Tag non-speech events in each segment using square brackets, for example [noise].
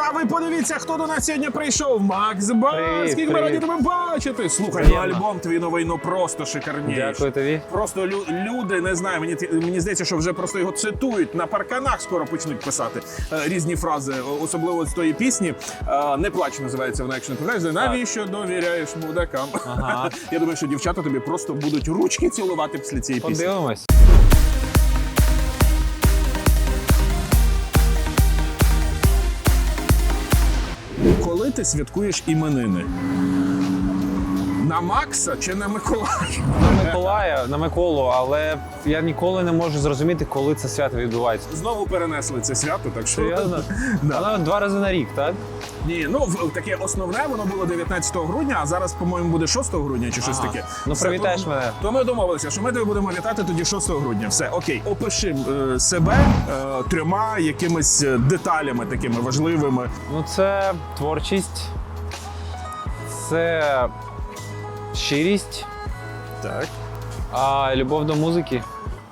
Та ви подивіться, хто до нас сьогодні прийшов. Макс Баскік, ми раді тебе бачити. Слухай, ну альбом твій новий, ну просто шикарніший. Дякую тобі. Просто лю- люди не знаю. Мені мені здається, що вже просто його цитують на парканах. Скоро почнуть писати е, різні фрази, особливо з тої пісні. Е, не плач називається вона, якщо не пам'ятаєш. Навіщо довіряєш мудакам? Ага. [laughs] Я думаю, що дівчата тобі просто будуть ручки цілувати після цієї пісні. Подивимось. Коли ти святкуєш іменини? На Макса чи на Миколая? На Миколая, на Миколу, але я ніколи не можу зрозуміти, коли це свято відбувається. Знову перенесли це свято, так що Серйозно? [laughs] Да. Воно два рази на рік, так? Ні, ну таке основне воно було 19 грудня, а зараз, по-моєму, буде 6 грудня чи щось Ага. таке. Ну, Все, привітаєш то- мене. То ми домовилися, що ми тебе будемо вітати тоді 6 грудня. Все, окей. Опиши е, себе е, трьома якимись е, деталями такими важливими. Ну, це творчість, це щирість, Так. а любов до музики.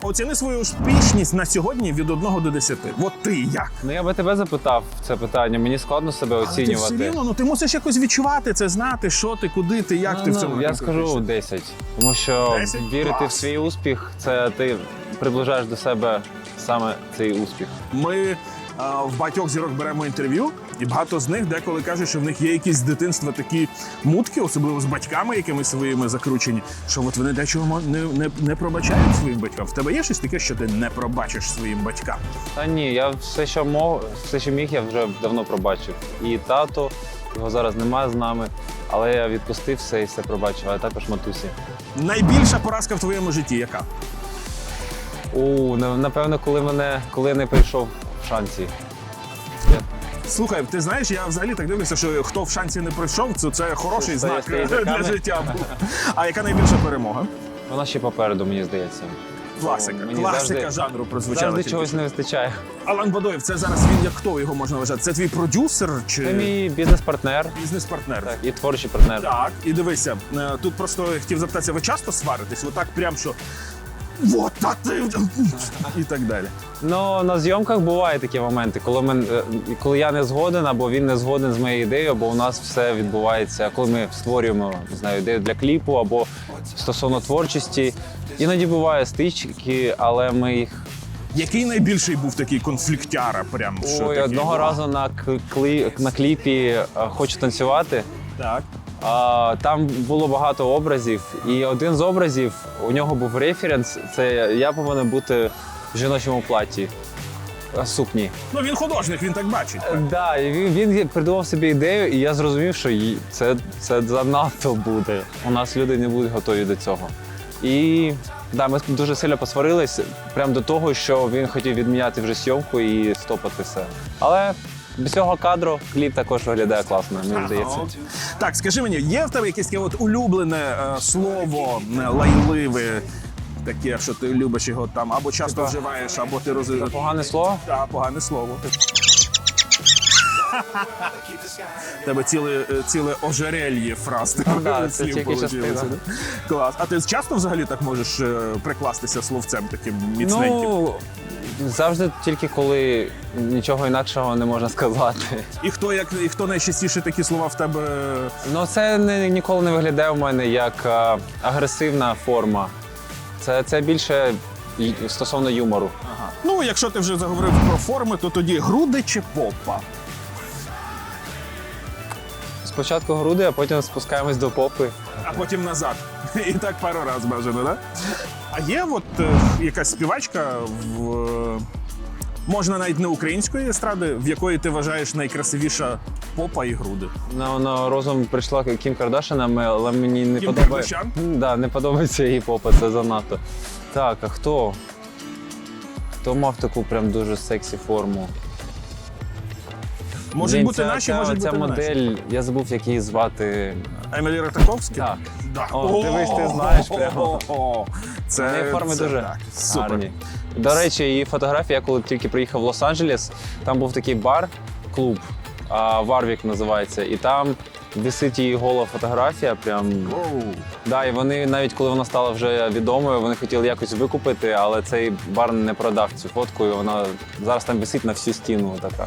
Оціни свою успішність на сьогодні від 1 до 10. От ти як? Ну я би тебе запитав це питання. Мені складно себе Але ти все оцінювати. рівно, ну ти мусиш якось відчувати це, знати, що ти, куди ти, як Ну, ти в ну, цьому. я скажу рухаєшся. 10. Тому що 10? вірити Клас. в свій успіх це ти приближаєш до себе саме цей успіх. Ми в багатьох зірок беремо інтерв'ю, і багато з них деколи кажуть, що в них є якісь з дитинства такі мутки, особливо з батьками, якимись своїми закручені, що от вони дечого не, не, не пробачають своїм батькам. В тебе є щось таке, що ти не пробачиш своїм батькам? Та ні, я все, що мог, все, що міг, я вже давно пробачив. І тато, його зараз немає з нами, але я відпустив все і все пробачив, а також матусі. Найбільша поразка в твоєму житті яка? У, на- напевно, коли мене, коли не прийшов шанці. Слухай, ти знаєш, я взагалі так дивлюся, що хто в шансі не пройшов, це, це хороший Це знак стає для зірками. життя. був. А яка найбільша перемога? Вона ще попереду, мені здається. Класика. Мені Класика завжди- жанру прозвучала. Завжди тільки чогось що. не вистачає. Алан Бадоєв, це зараз він як хто його можна вважати? Це твій продюсер чи Це мій бізнес-партнер бізнес-партнер? так, і творчий партнер. Так, і дивися, е, тут просто хотів запитатися, ви часто сваритесь? Отак прям що. Вот та ти і так далі. Ну на зйомках бувають такі моменти, коли ми е, коли я не згоден, або він не згоден з моєю ідеєю, або у нас все відбувається, коли ми створюємо не знаю, ідею для кліпу або стосовно творчості. Іноді буває стички, але ми їх Який найбільший був такий конфліктяра? Прям що Ой, одного «Вау». разу на к- клі- на кліпі е, хочу танцювати. Так. Там було багато образів, і один з образів у нього був референс. Це я повинен бути в жіночому платі. Сукні. Ну він художник, він так бачить. Е, Да, і він, він придумав собі ідею, і я зрозумів, що це, це занадто буде. У нас люди не будуть готові до цього. І да, ми дуже сильно посварились прямо до того, що він хотів відміняти вже зйомку і стопати все. Але без цього кадру кліп також виглядає класно, мені здається. Так, скажи мені, є в тебе якесь таке от улюблене е, слово е, лайливе, таке, що ти любиш його там, або часто вживаєш, або ти роз... Погане слово? Та, погане слово. У Тебе ціле, е, ціле ожерельє фраз. Ну да, це слів тільки получилося, частина. да? Клас. А ти часто взагалі так можеш е, прикластися словцем таким міцненьким? Ну, завжди тільки коли нічого інакшого не можна сказати. І хто як і хто найчастіше такі слова в тебе? Ну, це не, ніколи не виглядає у мене як е, агресивна форма. Це, це більше й- стосовно юмору. Ну, якщо ти вже заговорив про форми, то тоді груди чи попа? Спочатку груди, а потім спускаємось до попи. а потім назад. [laughs] І так пару разів бажано, так? А є от е, якась співачка в. Можна навіть не української естради, в якої ти вважаєш найкрасивіша попа і груди. На, на розум прийшла Кім Кардашина, але мені не Кім подобається. Да, не подобається її попа, це занадто. Так, а хто? Хто мав таку прям дуже сексі форму? Можуть Блін, бути ця, наші, ця, можуть ця бути модель, я забув, як її звати. Емілі Ратаковська? Так. Да. О, дивись, ти знаєш прямо. Це, неї форми це дуже так, супер. гарні. До речі, її фотографія, я коли тільки приїхав в Лос-Анджелес, там був такий бар, клуб, а, Варвік називається, і там висить її гола фотографія. Прям да, і вони навіть коли вона стала вже відомою, вони хотіли якось викупити, але цей бар не продав цю фотку, і вона зараз там висить на всю стіну. Така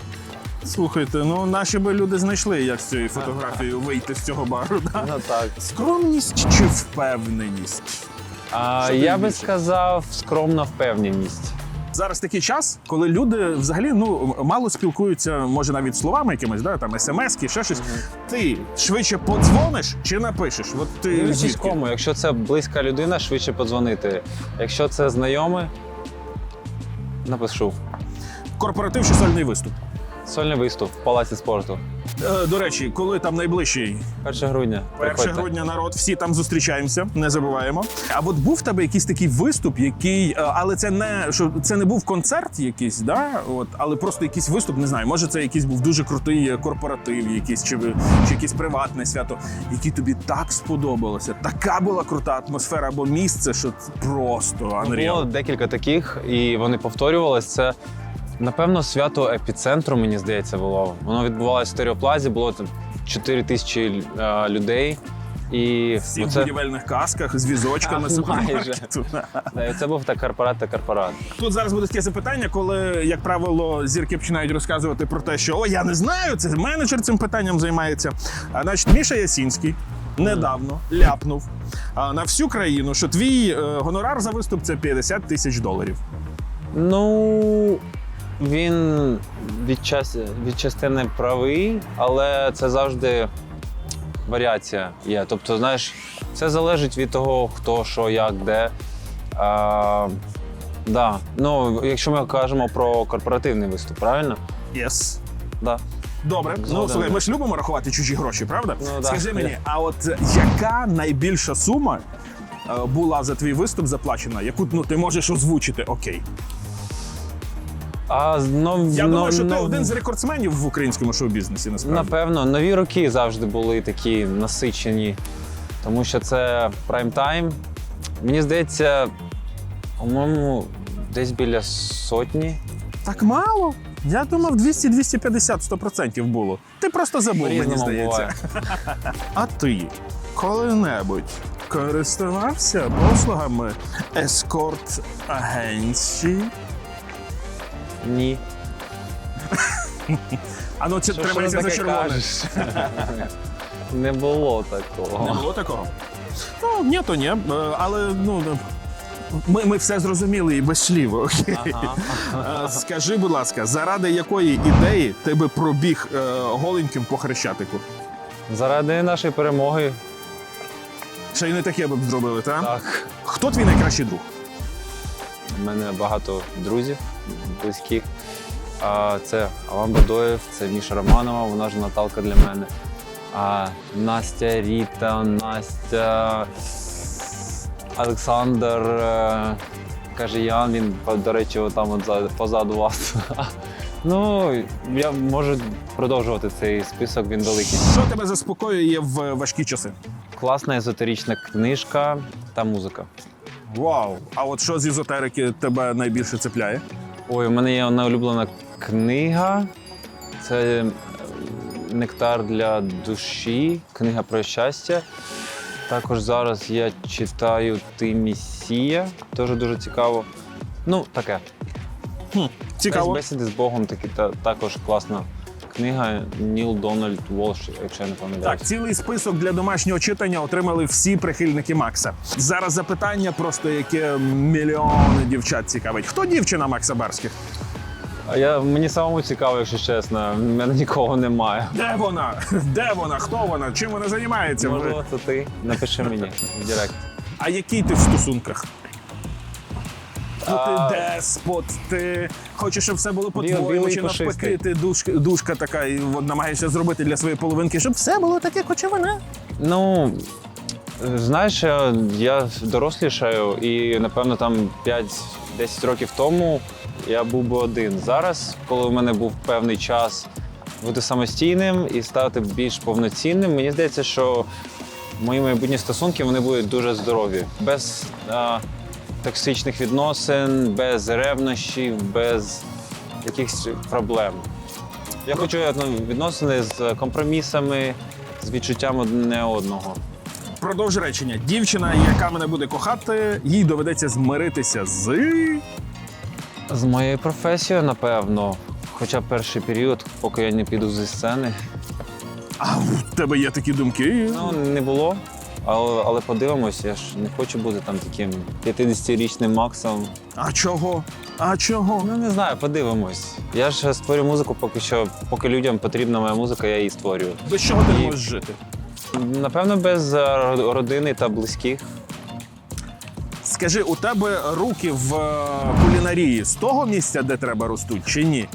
Слухайте, ну наші би люди знайшли, як з цією фотографією вийти з цього бару. Да? Ну так. Скромність чи впевненість? А, Що ти я би більше? сказав скромна впевненість. Зараз такий час, коли люди взагалі ну мало спілкуються, може навіть словами якимись, да, там смс-ки, ще щось. Ти швидше подзвониш чи напишеш? От ти Дивлячись звідки? кому, якщо це близька людина, швидше подзвонити. Якщо це знайомий, напишу. корпоратив чи сольний виступ. Сольний виступ в палаці спорту. Е, до речі, коли там найближчий 1 грудня. 1 Приходьте. грудня народ, всі там зустрічаємося, не забуваємо. А от був в тебе якийсь такий виступ, який, е, але це не що це не був концерт якийсь, да? От, але просто якийсь виступ, не знаю. Може, це якийсь був дуже крутий е, корпоратив, якийсь чи, чи якесь приватне свято, який тобі так сподобалося. Така була крута атмосфера або місце, що це просто Було декілька таких, і вони повторювалися. Це, напевно, свято епіцентру, мені здається, було. Воно відбувалося в стереоплазі, було там 4 тисячі е, людей. І Всі в оце- будівельних касках з візочками [laughs] А, супермаркету. [laughs] Да, і це був та корпорат та корпорат. Тут зараз буде таке запитання, коли, як правило, зірки починають розказувати про те, що о, я не знаю, це менеджер цим питанням займається. А значить, Міша Ясінський недавно ляпнув а, на всю країну, що твій е, гонорар за виступ це 50 тисяч доларів. Ну він від, час, від частини правий, але це завжди варіація є. Тобто, знаєш, це залежить від того, хто, що, як, де. А, да. Ну, якщо ми кажемо про корпоративний виступ, правильно? Yes. Да. Добре, ну слухай, ми ж любимо рахувати чужі гроші, правда? Ну, да. Скажи мені, а от яка найбільша сума е, була за твій виступ заплачена, яку ну, ти можеш озвучити? Окей. А ну, Я ну, думаю, що ти ну, один з рекордсменів в українському шоу-бізнесі, насправді. Напевно, нові роки завжди були такі насичені, тому що це прайм-тайм. Мені здається, по-моєму, десь біля сотні. Так мало. Я думав, 200-250 100% було. Ти просто забув, мені здається. [laughs] А ти коли-небудь користувався послугами ескорт агенції? Ні. А ну це Що, тримається що за таке червоне. кажеш? [laughs] Не було Не такого. було такого? Ну, ні, то ні. Е, Але ну. Ми, ми все зрозуміли і без слів. Окей. Ага. Е, Скажи, будь ласка, заради якої ідеї ти би пробіг е, голеньким по хрещатику? Заради нашої перемоги. Ще й не таке б зробили, так? Так. Хто твій найкращий друг? У мене багато друзів близьких. Це Алан Бадоєв, це Міша Романова, вона ж Наталка для мене. А, Настя Ріта, Настя, Олександр, е, каже Ян, він, до речі, там от позаду вас. [laughs] Ну, я можу продовжувати цей список, він великий. Що тебе заспокоює в важкі часи? Класна езотерична книжка та музика. Вау! А от що з езотерики тебе найбільше цепляє? Ой, у мене є одна улюблена книга. Це е, Нектар для душі, книга про щастя. Також зараз я читаю Ти Місія. Теж дуже цікаво. Ну, таке. Цікаво. Бесіди з Богом такі, та, також класна книга. Ніл Дональд Волш, якщо я не пам'ятаю. Так, цілий список для домашнього читання отримали всі прихильники Макса. Зараз запитання, просто яке мільйони дівчат цікавить. Хто дівчина Макса Барських? А я, мені самому цікаво, якщо чесно. В мене нікого немає. Де вона? Де вона? Хто вона? Чим вона займається? Можливо, це ти. Напиши мені в Директ. А який ти в стосунках? Ну, ти деспот, ти хочеш, щоб все було по-твоєму, білий чи навпаки, пушистий. ти душка, душка така і от намагаєшся зробити для своєї половинки, щоб все було таке, хоче вона. Ну, знаєш, я- я дорослішаю, і напевно там 5-10 років тому я був би один. Зараз, коли у мене був певний час бути самостійним і стати більш повноцінним, мені здається, що мої майбутні стосунки вони будуть дуже здорові, без а, токсичних відносин, без ревнощів, без якихось проблем. Я хочу відносини з компромісами, з відчуттям одне одного. Продовж речення. Дівчина, яка мене буде кохати, їй доведеться змиритися з. З моєю професією, напевно. хоча перший період, поки я не піду зі сцени. А в тебе є такі думки? Ну, не було. Але, але подивимось, я ж не хочу бути там таким 50-річним Максом. А чого? А чого? Ну не знаю, подивимось. Я ж створю музику поки що, поки людям потрібна моя музика, я її створюю. Без чого ти І- можеш жити? Напевно, без е, родини та близьких. Скажи, у тебе руки в е, кулінарії з того місця, де треба ростуть, чи ні?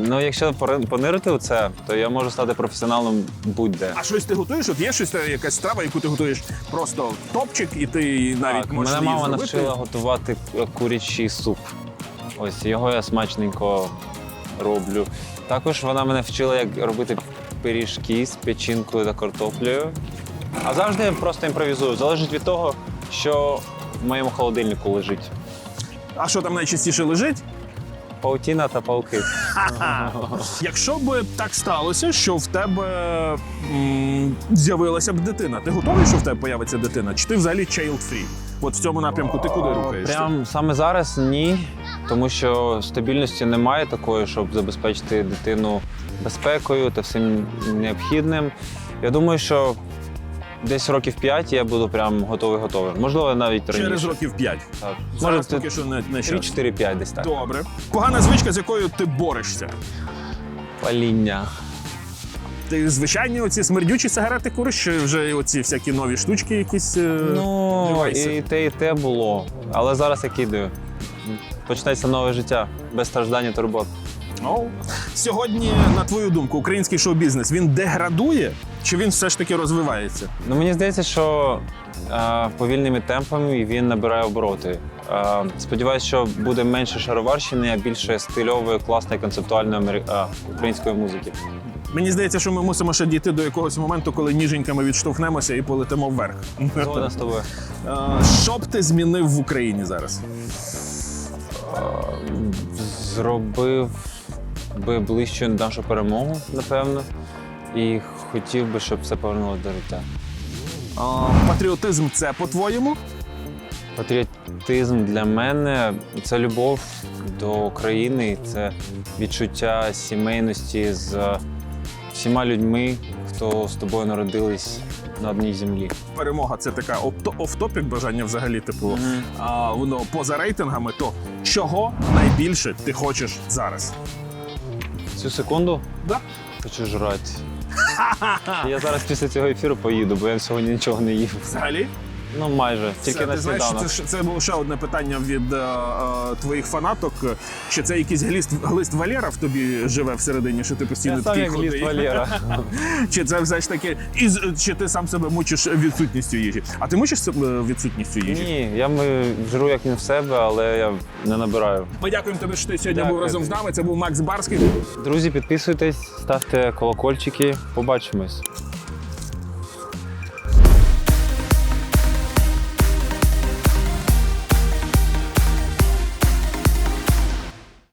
Ну, якщо понирити у це, то я можу стати професіоналом будь-де. А щось ти готуєш? От є щось е, якась страва, яку ти готуєш просто топчик, і ти навіть Так, можеш мене її мама зробити? навчила готувати курячий суп. Ось його я смачненько роблю. Також вона мене вчила, як робити пиріжки з печінкою та картоплею. А завжди я просто імпровізую. Залежить від того, що в моєму холодильнику лежить. А що там найчастіше лежить? Паутіна та пауки. [laughs] Якщо б так сталося, що в тебе м, з'явилася б дитина, ти готовий, що в тебе появиться дитина? Чи ти взагалі child-free? От в цьому напрямку ти куди рухаєшся? Прям саме зараз ні, тому що стабільності немає такої, щоб забезпечити дитину безпекою та всім необхідним. Я думаю, що десь років 5 я буду прям готовий-готовий. Можливо, навіть раніше. Через років 5. Так. Зараз Може, поки що не, не час. 3-4-5 десь так. Добре. Погана звичка, з якою ти борешся. Паління. Ти звичайні оці смердючі сигарети куриш, чи вже оці всякі нові штучки якісь. е, Ну, девайси? і те, і те було. Але зараз я кидаю. Почнеться нове життя без страждань і турбот. Оу. Сьогодні, на твою думку, український шоу-бізнес він деградує чи він все ж таки розвивається? Ну, мені здається, що е, повільними темпами він набирає обороти. Е, сподіваюсь, що буде менше шароварщини, а більше стильової, класної, концептуальної амері- е, української музики. Мені здається, що ми мусимо ще дійти до якогось моменту, коли ніженьками відштовхнемося і полетимо вверх. Згоден з тобою. Е, Що б ти змінив в Україні зараз? Зробив би ближче нашу перемогу, напевно. І хотів би, щоб все повернулося до життя. Е, Патріотизм це по-твоєму? Патріотизм для мене це любов до України, це відчуття сімейності з всіма людьми, хто з тобою народились на одній землі. Перемога це така офтопік бажання взагалі, типу, а, воно поза рейтингами, то чого найбільше ти хочеш зараз? Цю секунду Да? хочу жрати. Я зараз після цього ефіру поїду, бо я сьогодні нічого не їв. Взагалі? Ну майже, тільки це, на ти знаєш, сніданок. це, це було ще одне питання від е, е, твоїх фанаток. Чи це якийсь гліст, глист Валєра в тобі живе всередині, що ти постійно Я сам такий як худий? Валєра. [laughs] Чи це все ж таки, із, чи ти сам себе мучиш відсутністю їжі? А ти мучиш себе відсутністю їжі? Ні, я ми жру як не в себе, але я не набираю. Ми дякуємо тобі, що ти сьогодні Дякую був разом з нами. Це був Макс Барський. Друзі, підписуйтесь, ставте колокольчики. Побачимось.